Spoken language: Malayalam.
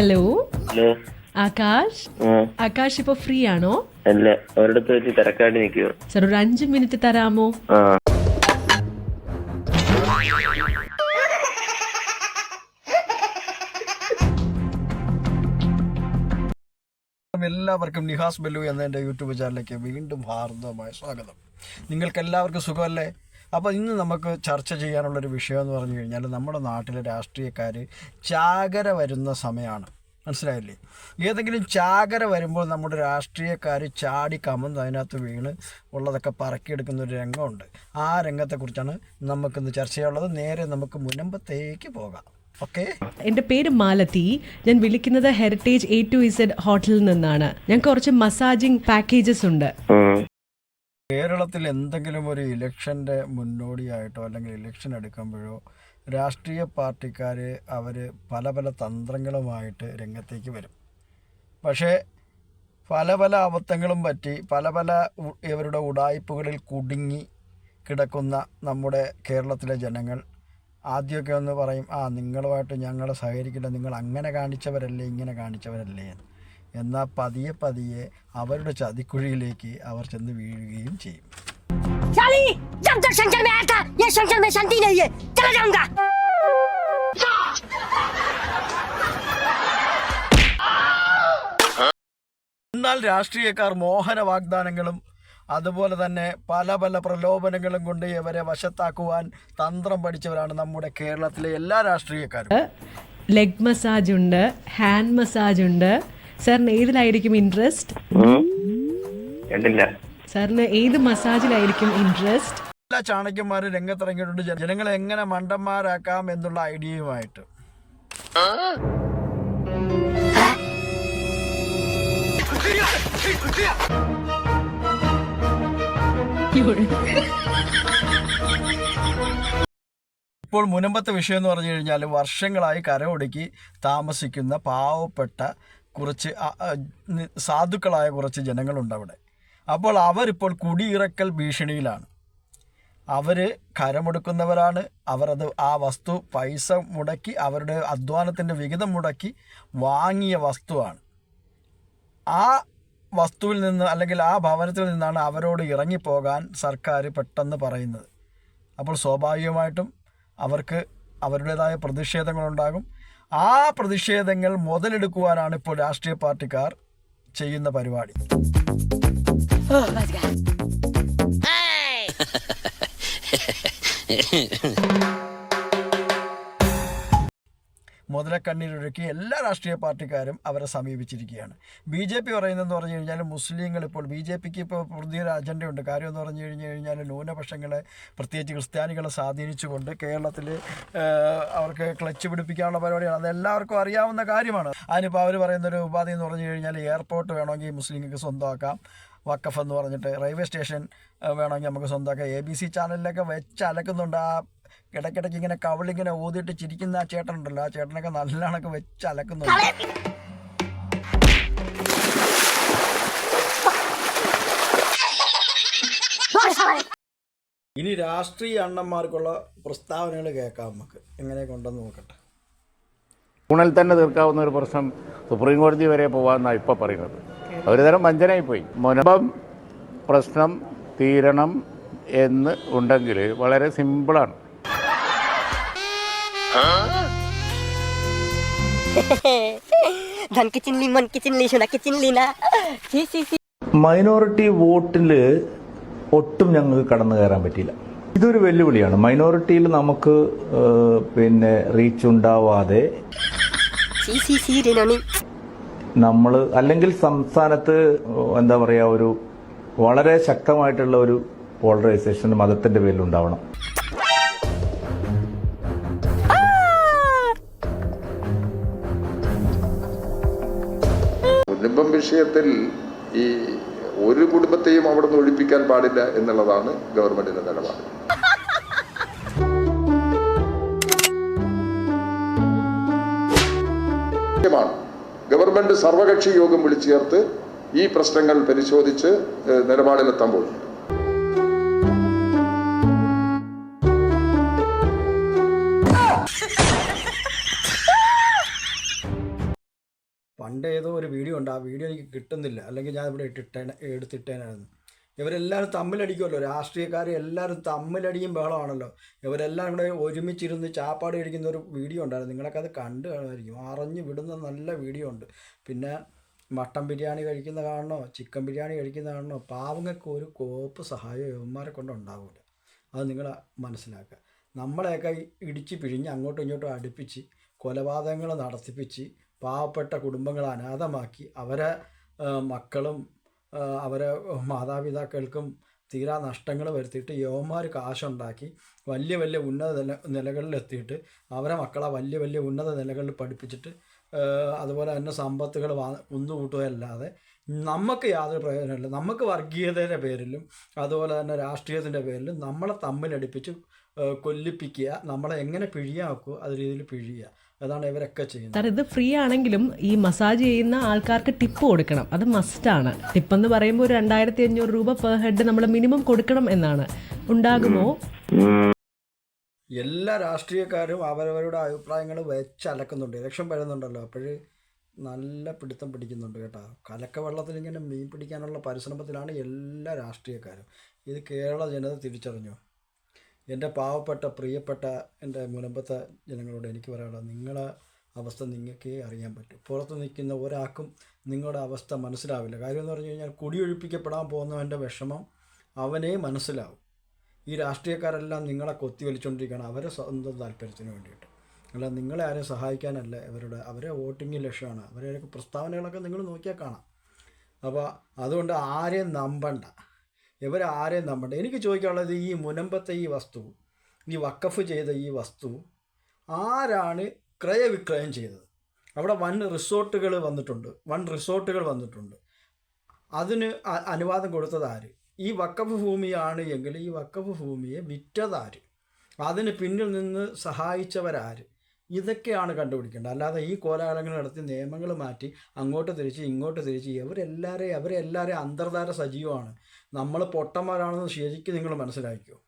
Hello hello Akash? ആകാശ് ഇപ്പൊ ഫ്രീ ആണോ അല്ല ഒരിടത്ത് വെച്ച് തിരക്കായിട്ട് നിൽക്കുവോ സർ ഒരു അഞ്ചു മിനിറ്റ് തരാമോ? എല്ലാവർക്കും നിഹാസ് ബല്ലു എന്ന എന്റെ യൂട്യൂബ് ചാനലിലേക്ക് വീണ്ടും ഹാർദമായ സ്വാഗതം. നിങ്ങൾക്ക് എല്ലാവർക്കും സുഖമല്ലേ? അപ്പോൾ ഇന്ന് നമുക്ക് ചർച്ച ചെയ്യാനുള്ളൊരു വിഷയം എന്ന് പറഞ്ഞു കഴിഞ്ഞാൽ നമ്മുടെ നാട്ടിലെ രാഷ്ട്രീയക്കാർ ചാകര വരുന്ന സമയമാണ് മനസ്സിലായില്ലേ? ഏതെങ്കിലും ചാകര വരുമ്പോൾ നമ്മുടെ രാഷ്ട്രീയക്കാർ ചാടി കമന്ന് അതിനകത്ത് വീണ് ഉള്ളതൊക്കെ പറക്കിയെടുക്കുന്ന ഒരു രംഗമുണ്ട്. ആ രംഗത്തെക്കുറിച്ചാണ് നമുക്കിന്ന് ചർച്ച ചെയ്യാനുള്ളത്. നേരെ നമുക്ക് മുനമ്പത്തേക്ക് പോകാം. ഓക്കെ? എന്റെ പേര് മാലതി. ഞാൻ വിളിക്കുന്നത് ഹെറിറ്റേജ് എ ടു ഇസഡ് ഹോട്ടലിൽ നിന്നാണ്. ഞാൻ കുറച്ച് മസാജിങ് പാക്കേജസ് ഉണ്ട്. കേരളത്തിൽ എന്തെങ്കിലും ഒരു ഇലക്ഷന്റെ മുന്നോടിയായിട്ടോ അല്ലെങ്കിൽ ഇലക്ഷൻ എടുക്കുമ്പോഴോ രാഷ്ട്രീയ പാർട്ടിക്കാർ അവർ പല പല തന്ത്രങ്ങളുമായിട്ട് രംഗത്തേക്ക് വരും. പക്ഷേ പല പല അബദ്ധങ്ങളും പറ്റി പല പല ഇവരുടെ ഉടായ്പകളിൽ കുടുങ്ങി കിടക്കുന്ന നമ്മുടെ കേരളത്തിലെ ജനങ്ങൾ ആദ്യമൊക്കെ ഒന്ന് പറയും ആ നിങ്ങളുമായിട്ട് ഞങ്ങൾ സഹകരിക്കില്ല നിങ്ങൾ അങ്ങനെ കാണിച്ചവരല്ലേ ഇങ്ങനെ കാണിച്ചവരല്ലേ എന്ന്. എന്നാൽ പതിയെ പതിയെ അവരുടെ ചതിക്കുഴിയിലേക്ക് അവർ ചെന്ന് വീഴുകയും ചെയ്യും. എന്നാൽ രാഷ്ട്രീയക്കാർ മോഹന വാഗ്ദാനങ്ങളും അതുപോലെ തന്നെ പല പല പ്രലോഭനങ്ങളും കൊണ്ട് ഇവരെ വശത്താക്കുവാൻ തന്ത്രം പഠിച്ചവരാണ് നമ്മുടെ കേരളത്തിലെ എല്ലാ രാഷ്ട്രീയക്കാരും. ലെഗ് മസാജ് ഉണ്ട് ഹാൻഡ് മസാജ് ഉണ്ട് സാറിന് ഏതിലായിരിക്കും ഇൻട്രസ്റ്റ് സാറിന് ഏത് മസാജിലായിരിക്കും ഇൻട്രസ്റ്റ് എല്ലാ ചാണക്യന്മാരും രംഗത്തിറങ്ങിയിട്ടുണ്ട്. ജനങ്ങളെ എങ്ങനെ മണ്ടന്മാരാക്കാം എന്നുള്ള ഐഡിയയുമായിട്ട്. ഇപ്പോൾ മുനമ്പത്തെ വിഷയം എന്ന് പറഞ്ഞു കഴിഞ്ഞാൽ വർഷങ്ങളായി കരയൊടുക്കി താമസിക്കുന്ന പാവപ്പെട്ട കുറച്ച് സാധുക്കളായ കുറച്ച് ജനങ്ങളുണ്ട് അവിടെ അപ്പോൾ അവരിപ്പോൾ കുടിയിറക്കൽ ഭീഷണിയിലാണ്. അവർ കരമെടുക്കുന്നവരാണ്. അവരത് ആ വസ്തു പൈസ മുടക്കി അവരുടെ അധ്വാനത്തിന്റെ വിഹിതം മുടക്കി വാങ്ങിയ വസ്തുവാണ്. ആ വസ്തുവിൽ നിന്ന് അല്ലെങ്കിൽ ആ ഭവനത്തിൽ നിന്നാണ് അവരോട് ഇറങ്ങിപ്പോകാൻ സർക്കാർ പെട്ടെന്ന് പറയുന്നത്. അപ്പോൾ സ്വാഭാവികമായിട്ടും അവർക്ക് അവരുടേതായ പ്രതിഷേധങ്ങളുണ്ടാകും. ആ പ്രതിഷേധങ്ങൾ മുതലെടുക്കുവാനാണ് ഇപ്പോൾ രാഷ്ട്രീയ പാർട്ടിക്കാർ ചെയ്യുന്ന പരിപാടി Oh. മുതലക്കണ്ണീരൊഴുക്കി എല്ലാ രാഷ്ട്രീയ പാർട്ടിക്കാരും അവരെ സമീപിച്ചിരിക്കുകയാണ്. ബി ജെ പി പറയുന്നതെന്ന് പറഞ്ഞു കഴിഞ്ഞാൽ മുസ്ലിങ്ങൾ ഇപ്പോൾ ബി ജെ പിക്ക് ഇപ്പോൾ പുതിയൊരു അജണ്ടയുണ്ട്. കാര്യം എന്ന് പറഞ്ഞു കഴിഞ്ഞു കഴിഞ്ഞാൽ ന്യൂനപക്ഷങ്ങളെ പ്രത്യേകിച്ച് ക്രിസ്ത്യാനികളെ സ്വാധീനിച്ചുകൊണ്ട് കേരളത്തിൽ അവർക്ക് ക്ലച്ച് പിടിപ്പിക്കാനുള്ള പരിപാടിയാണ്. അത് എല്ലാവർക്കും അറിയാവുന്ന കാര്യമാണ്. അതിനിപ്പോൾ അവർ പറയുന്ന ഒരു ഉപാധി എന്ന് പറഞ്ഞു കഴിഞ്ഞാൽ എയർപോർട്ട് വേണമെങ്കിൽ മുസ്ലിങ്ങൾക്ക് സ്വന്തമാക്കാം. വക്കഫ് എന്ന് പറഞ്ഞിട്ട് റെയിൽവേ സ്റ്റേഷൻ വേണമെങ്കിൽ നമുക്ക് സ്വന്തമാക്കാം. എ ബി സി ചാനലിലൊക്കെ വെച്ച് അലക്കുന്നുണ്ട് ആ ഇടയ്ക്കിടയ്ക്ക് ഇങ്ങനെ കവിളിങ്ങനെ ഊതിയിട്ട് ചിരിക്കുന്ന ആ ചേട്ടൻ ഉണ്ടല്ലോ ആ ചേട്ടനൊക്കെ നല്ല കണക്ക് വെച്ച് അലക്കുന്നുണ്ട് ഇനി രാഷ്ട്രീയ അണ്ണന്മാർക്കുള്ള പ്രസ്താവനകൾ കേൾക്കാം നമുക്ക്. എങ്ങനെ കൊണ്ടെന്ന് നോക്കട്ടെ. ഊണിൽ തന്നെ തീർക്കാവുന്ന ഒരു പ്രശ്നം സുപ്രീം കോടതി വരെ പോകാമെന്നാണ് ഇപ്പോൾ പറയുന്നത്. ഒരു തരം വഞ്ചനയായി പോയി മുനമ്പം പ്രശ്നം തീരണം എന്ന് ഉണ്ടെങ്കിൽ വളരെ സിമ്പിളാണ്. ധനക്ക് ചിന്നി മൻക്ക് ചിന്നി ശുനക്ക് മൈനോറിറ്റി വോട്ടിൽ ഒട്ടും ഞങ്ങൾക്ക് കടന്നു കയറാൻ പറ്റിയില്ല. ഇതൊരു വെല്ലുവിളിയാണ്. മൈനോറിറ്റിയിൽ നമുക്ക് പിന്നെ റീച്ച് ഉണ്ടാവാതെ നമ്മൾ അല്ലെങ്കിൽ സംസ്ഥാനത്ത് എന്താ പറയാ ഒരു വളരെ ശക്തമായിട്ടുള്ള ഒരു പോളറൈസേഷൻ മതത്തിന്റെ പേരിൽ ഉണ്ടാവണം കുടുംബം വിഷയത്തിൽ ഈ ഒരു കുടുംബത്തെയും അവിടെ നിന്ന് ഒഴിപ്പിക്കാൻ പാടില്ല എന്നുള്ളതാണ് ഗവൺമെന്റിന്റെ നിലപാട്. ഗവൺമെന്റ് സർവകക്ഷി യോഗം വിളിച്ചു ചേർത്ത് ഈ പ്രശ്നങ്ങൾ പരിശോധിച്ച് നിലപാടിലെത്താൻ പോകുന്നു. പണ്ട് ഏതോ ഒരു വീഡിയോ ഉണ്ട്. ആ വീഡിയോ എനിക്ക് കിട്ടുന്നില്ല. അല്ലെങ്കിൽ ഞാൻ ഇവിടെ ഇട്ടിട്ടേ എടുത്തിട്ടേനായിരുന്നു. ഇവരെല്ലാവരും തമ്മിലടിക്കുമല്ലോ. രാഷ്ട്രീയക്കാർ എല്ലാവരും തമ്മിലടിയും ബഹളമാണല്ലോ. ഇവരെല്ലാം ഇവിടെ ഒരുമിച്ചിരുന്ന് ചാപ്പാട് കഴിക്കുന്ന ഒരു വീഡിയോ ഉണ്ടായിരുന്നു. നിങ്ങളൊക്കെ അത് കണ്ടു കാണുമായിരിക്കും. അറിഞ്ഞു വിടുന്ന നല്ല വീഡിയോ ഉണ്ട്. പിന്നെ മട്ടൻ ബിരിയാണി കഴിക്കുന്ന കാണണോ ചിക്കൻ ബിരിയാണി കഴിക്കുന്ന കാണണോ പാവങ്ങൾക്ക് ഒരു കോപ്പ് സഹായം ഇവന്മാരെ കൊണ്ട് ഉണ്ടാവില്ല അത് നിങ്ങൾ മനസ്സിലാക്കുക. നമ്മളെയൊക്കെ ഇടിച്ച് പിഴിഞ്ഞ് അങ്ങോട്ടും ഇങ്ങോട്ടും അടുപ്പിച്ച് കൊലപാതകങ്ങൾ നടത്തിപ്പിച്ച് പാവപ്പെട്ട കുടുംബങ്ങൾ അനാഥമാക്കി അവരെ മക്കളും അവരെ മാതാപിതാക്കൾക്കും തീരാ നഷ്ടങ്ങൾ വരുത്തിയിട്ട് യവന്മാർ കാശുണ്ടാക്കി വലിയ വലിയ ഉന്നത നില നിലകളിലെത്തിയിട്ട് അവരെ മക്കളെ വലിയ വലിയ ഉന്നത നിലകളിൽ പഠിപ്പിച്ചിട്ട് അതുപോലെ തന്നെ സമ്പത്തുകൾ വാ കുന്നുകൂട്ടുകയല്ലാതെ നമുക്ക് യാതൊരു പ്രയോജനമില്ല നമുക്ക് വർഗീയതയുടെ പേരിലും അതുപോലെ തന്നെ രാഷ്ട്രീയത്തിന്റെ പേരിലും നമ്മളെ തമ്മിലടിപ്പിച്ച് കൊല്ലിപ്പിക്കുക നമ്മളെ എങ്ങനെ പിഴിയാക്കുക അത് രീതിയിൽ പിഴിയുക. അതാണ് ഇവരൊക്കെ ചെയ്യുന്നത്. സാർ ഇത് ഫ്രീ ആണെങ്കിലും ഈ മസാജ് ചെയ്യുന്ന ആൾക്കാർക്ക് ടിപ്പ് കൊടുക്കണം. അത് മസ്റ്റാണ് ടിപ്പ് എന്ന് പറയുമ്പോൾ ഒരു രണ്ടായിരത്തി അഞ്ഞൂറ് രൂപ പെർ ഹെഡ് നമ്മൾ മിനിമം കൊടുക്കണം എന്നാണ്. ഉണ്ടാകുമോ? എല്ലാ രാഷ്ട്രീയക്കാരും അവരവരുടെ അഭിപ്രായങ്ങൾ വെച്ചലക്കുന്നുണ്ട് ഇലക്ഷൻ വരുന്നുണ്ടല്ലോ. അപ്പോൾ നല്ല പിടുത്തം പിടിക്കുന്നുണ്ട് കേട്ടോ. കലക്ക വെള്ളത്തിൽ ഇങ്ങനെ മീൻ പിടിക്കാനുള്ള പരിശ്രമത്തിലാണ് എല്ലാ രാഷ്ട്രീയക്കാരും. ഇത് കേരള ജനത തിരിച്ചറിഞ്ഞു. എന്റെ പാവപ്പെട്ട പ്രിയപ്പെട്ട എന്റെ മുലമ്പത്തെ ജനങ്ങളോട് എനിക്ക് പറയാനുള്ളത് നിങ്ങളെ അവസ്ഥ നിങ്ങൾക്കേ അറിയാൻ പറ്റും. പുറത്ത് നിൽക്കുന്ന ഒരാൾക്കും നിങ്ങളുടെ അവസ്ഥ മനസ്സിലാവില്ല. കാര്യം എന്ന് പറഞ്ഞു കഴിഞ്ഞാൽ കുടിയൊഴിപ്പിക്കപ്പെടാൻ പോകുന്നവന്റെ വിഷമം അവനെ മനസ്സിലാവും. ഈ രാഷ്ട്രീയക്കാരെല്ലാം നിങ്ങളെ കൊത്തി വലിച്ചുകൊണ്ടിരിക്കുകയാണ് അവരെ സ്വന്തം താല്പര്യത്തിന് വേണ്ടിയിട്ട്. അല്ല നിങ്ങളെ ആരെയും സഹായിക്കാനല്ല ഇവരുടെ അവരെ വോട്ടിംഗ് ലക്ഷ്യമാണ്. അവരെ പ്രസ്താവനകളൊക്കെ നിങ്ങൾ നോക്കിയാൽ കാണാം. അപ്പോൾ അതുകൊണ്ട് ആരെയും നമ്പണ്ട. ഇവരെ നമ്മുടെ എനിക്ക് ചോദിക്കാനുള്ളത് ഈ മുനമ്പത്തെ ഈ വസ്തു ഈ വക്കഫ് ചെയ്ത ഈ വസ്തു ആരാണ് ക്രയവിക്രയം ചെയ്തത്? അവിടെ വൻ റിസോർട്ടുകൾ വന്നിട്ടുണ്ട് വൻ റിസോർട്ടുകൾ വന്നിട്ടുണ്ട്. അതിന് അനുവാദം കൊടുത്തത് ആര്? ഈ വക്കഫ് ഭൂമിയാണ് എങ്കിൽ ഈ വക്കഫ് ഭൂമിയെ വിറ്റതാര്? അതിന് പിന്നിൽ നിന്ന് സഹായിച്ചവരാര്? ഇതൊക്കെയാണ് കണ്ടുപിടിക്കേണ്ടത്. അല്ലാതെ ഈ കോലാഹലങ്ങൾ നടത്തി നിയമങ്ങൾ മാറ്റി അങ്ങോട്ട് തിരിച്ച് ഇങ്ങോട്ട് തിരിച്ച് ഇവരെല്ലാവരെയും അവരെല്ലാവരെയും അന്തർധാര സജീവമാണ്. നമ്മൾ പൊട്ടന്മാരാണെന്ന് ശരിക്കും നിങ്ങൾ മനസ്സിലാക്കിയോ?